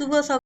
শুভ সকাল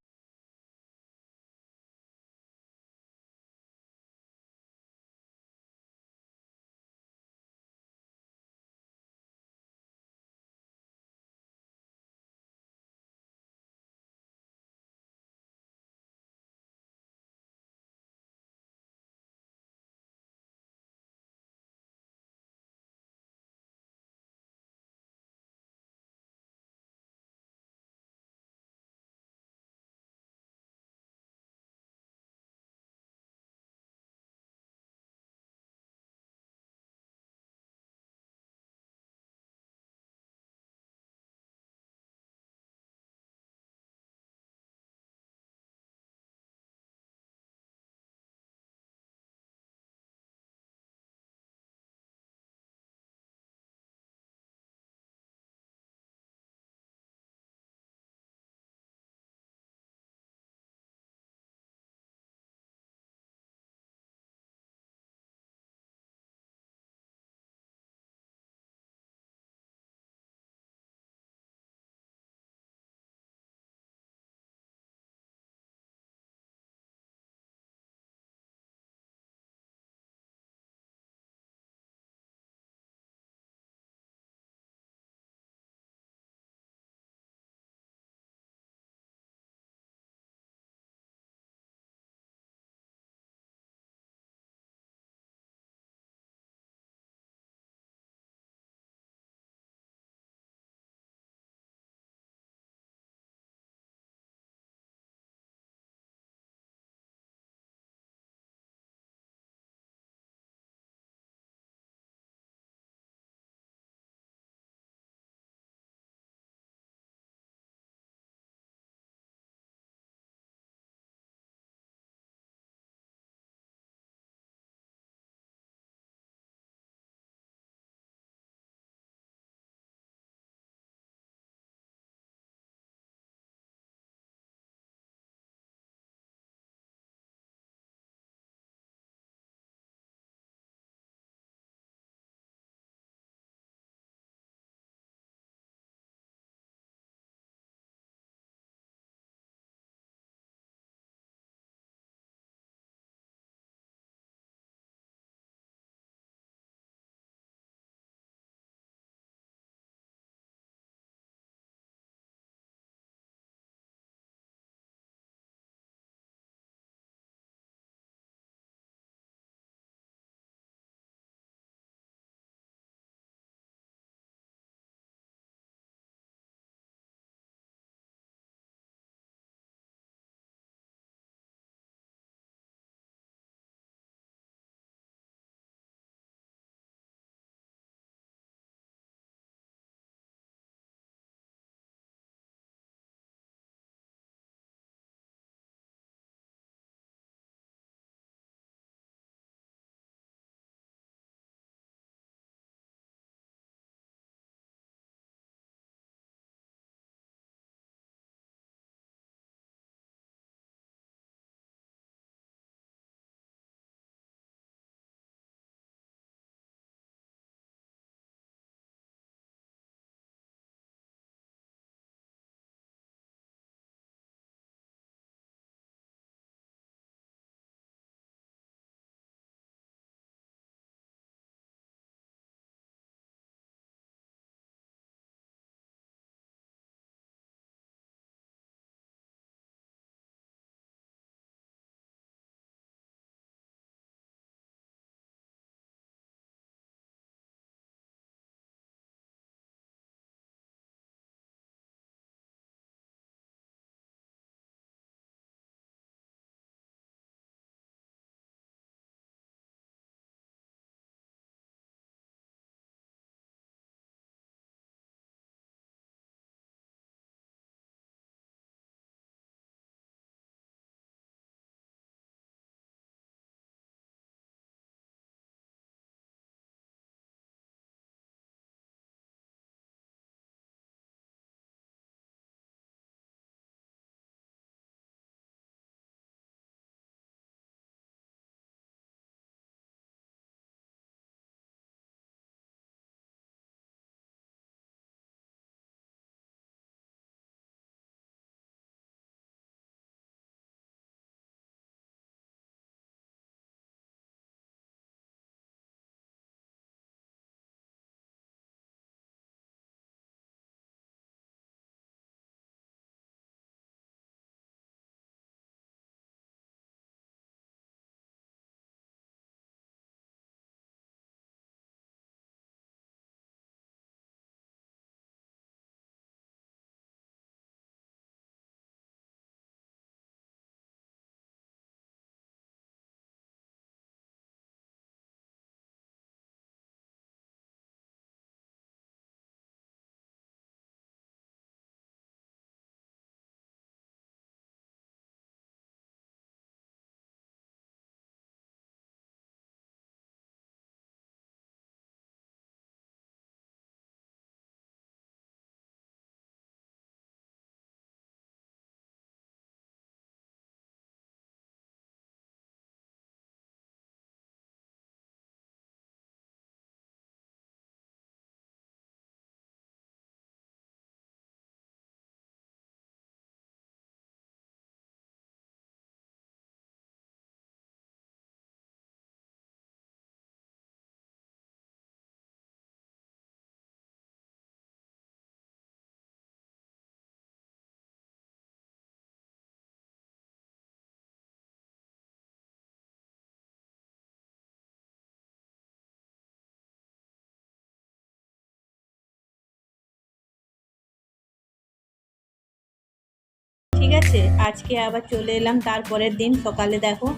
ঠিক আছে? আজকে আবার চলে এলাম, তারপরের দিন সকালে দেখো।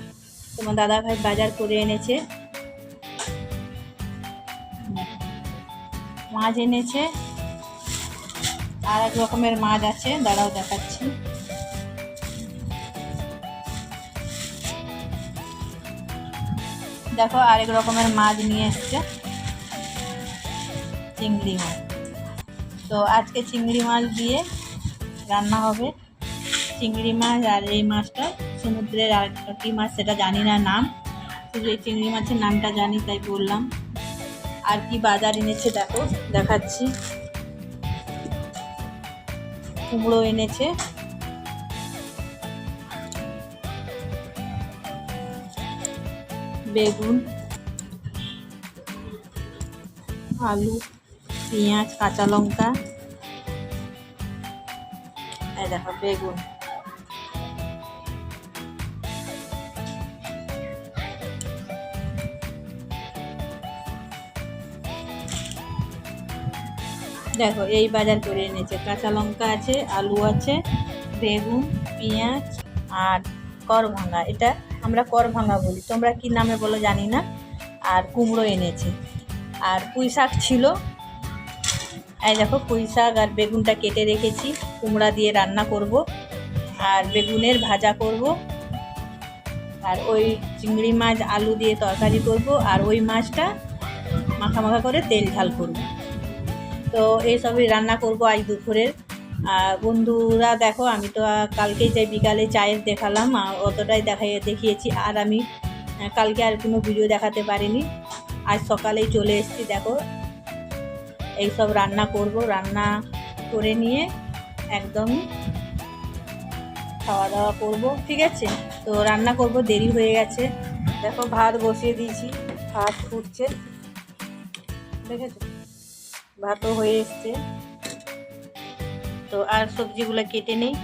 তোমার দাদা ভাই বাজার করে এনেছে। মাছ এনেছে। আর এক রকমের মাছ আছে, দাঁড়াও দেখাচ্ছি। দেখো, আরেক রকমের মাছ নিয়ে এসছে। চিংড়ি মাছ। তো আজকে চিংড়ি মাছ দিয়ে রান্না হবে। চিংড়ি মাছ আর এই মাছটা, সমুদ্রের আর কী মাছ সেটা জানি না নাম। শুধু এই চিংড়ি মাছের নামটা জানি, তাই বললাম। আর কি বাজার এনেছে দেখো, দেখাচ্ছি। কুমড়ো এনেছে। বেগুন, আলু, পেঁয়াজ, কাঁচা লঙ্কা। দেখো, বেগুন। দেখো, এই বাজার করে এনেছে। কাঁচা লঙ্কা আছে, আলু আছে, বেগুন, পেঁয়াজ আর কর ভাঙা এটা আমরা কর ভাঙা বলি। তোমরা কি নামে বলো জানি না। আর কুমড়ো এনেছে। আর পুঁই শাক ছিল। এই দেখো, পুঁই শাক আর বেগুনটা কেটে রেখেছি। কুমড়া দিয়ে রান্না করব। আর বেগুনের ভাজা করব। আর ওই চিংড়ি মাছ, আলু দিয়ে তরকারি করব। আর ওই মাছটা মাখা মাখা করে তেল ঝাল করব। তো এইসবই রান্না করব আজ দুপুরের। আর বন্ধুরা দেখো, আমি তো কালকেই কালকে যে বিকালে চায়ের দেখালাম অতটাই দেখাই দেখিয়েছি। আর আমি কালকে আর কোনো ভিডিও দেখাতে পারিনি। আজ সকালেই চলে এসেছি, দেখো। এইসব রান্না করব, রান্না করে নিয়ে একদম খাওয়া দাওয়া করব, ঠিক আছে? তো রান্না করব, দেরি হয়ে গেছে। দেখো, ভাত বসিয়ে দিয়েছি, ভাত ফুটছে। দেখেছ? ভাতও হয়ে এসছে। তো আর সবজিগুলো কেটে নেই।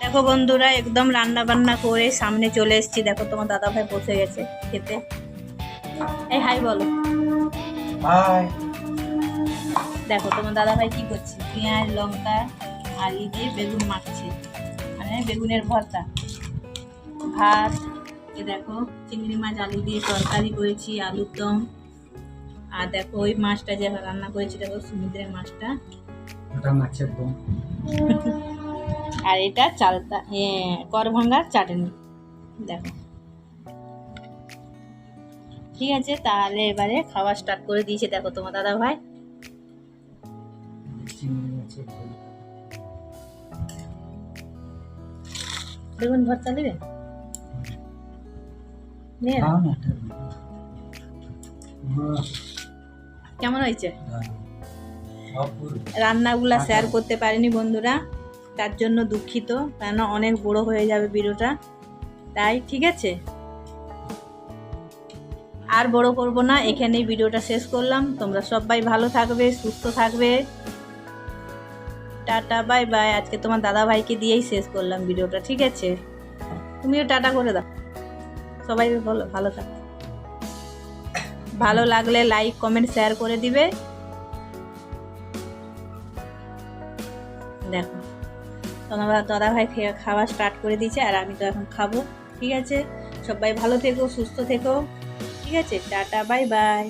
দেখো বন্ধুরা একদম রান্না বান্না করে সামনে চলে এসেছি। দেখো তোমার দাদা ভাই বসে গেছে খেতে। এই হাই বলো। দেখো তোমার দাদা ভাই কি করছে? পেঁয়াজ লঙ্কা আলু দিয়ে বেগুন মাখছে। মানে বেগুনের ভর্তা। ভাত এ দেখো চিংড়ি মাছ আলু দিয়ে তরকারি করেছি আলুর দম আর দেখো ওই মাছটা যে রান্না করেছি দেখো সমুদ্রের মাছটা। ওটা মাছের দম আর এটা চালতা করভাঙ্গার চাটনি। দেখো। ঠিক আছে তাহলে এবারে খাওয়া স্টার্ট করে দিয়েছে দেখো তোমার দাদা ভাই। বেগুন ভর্তা নেবে। খাও না। বাহ, কেমন হয়েছে? দারুণ। রান্নাগুলো শেয়ার করতে পারিনি বন্ধুরা তার জন্য দুঃখিত কেন অনেক বড় হয়ে যাবে ভিডিওটা। তাই ঠিক আছে? আর বড় করব না এখানেই ভিডিওটা শেষ করলাম। তোমরা সবাই ভালো থাকবে সুস্থ থাকবে। Ta-ta bye bye. আজকে তোমার দাদা ভাইকে দিয়েই শেষ করলাম ভিডিওটা ঠিক আছে? তুমিও টাটা করে দাও। সবাই বলো ভালো থাক। ভালো লাগলে লাইক কমেন্ট শেয়ার করে দিবে। দেখো, তোমার দাদা ভাই খাওয়া স্টার্ট করে দিয়েছে আর আমি তো এখন খাব, ঠিক আছে? সবাই ভালো থেকো, সুস্থ থেকো, ঠিক আছে? Tata bye by